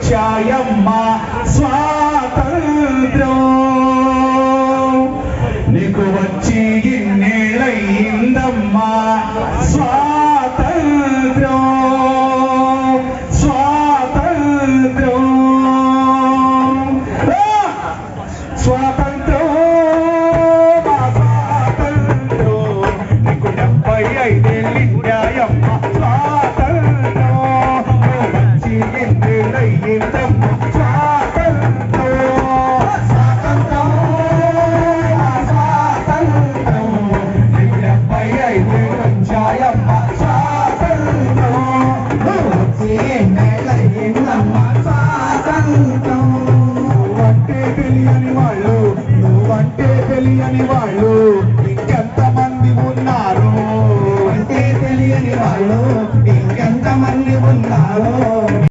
వచ్చాయమ్మా స్వాతంత్రం నీకు వచ్చి ఇన్నేళ్ళయిందమ్మా స్వాతంత్రం స్వాతంత్రం ఆ! స్వాతంత్రం మా స్వాతంత్రం నీకు డెబ్బై తెలియని వాళ్ళు ఇంకెంత మంది ఉన్నారు అంటే తెలియని వాళ్ళు ఇంకెంత మంది ఉన్నారు?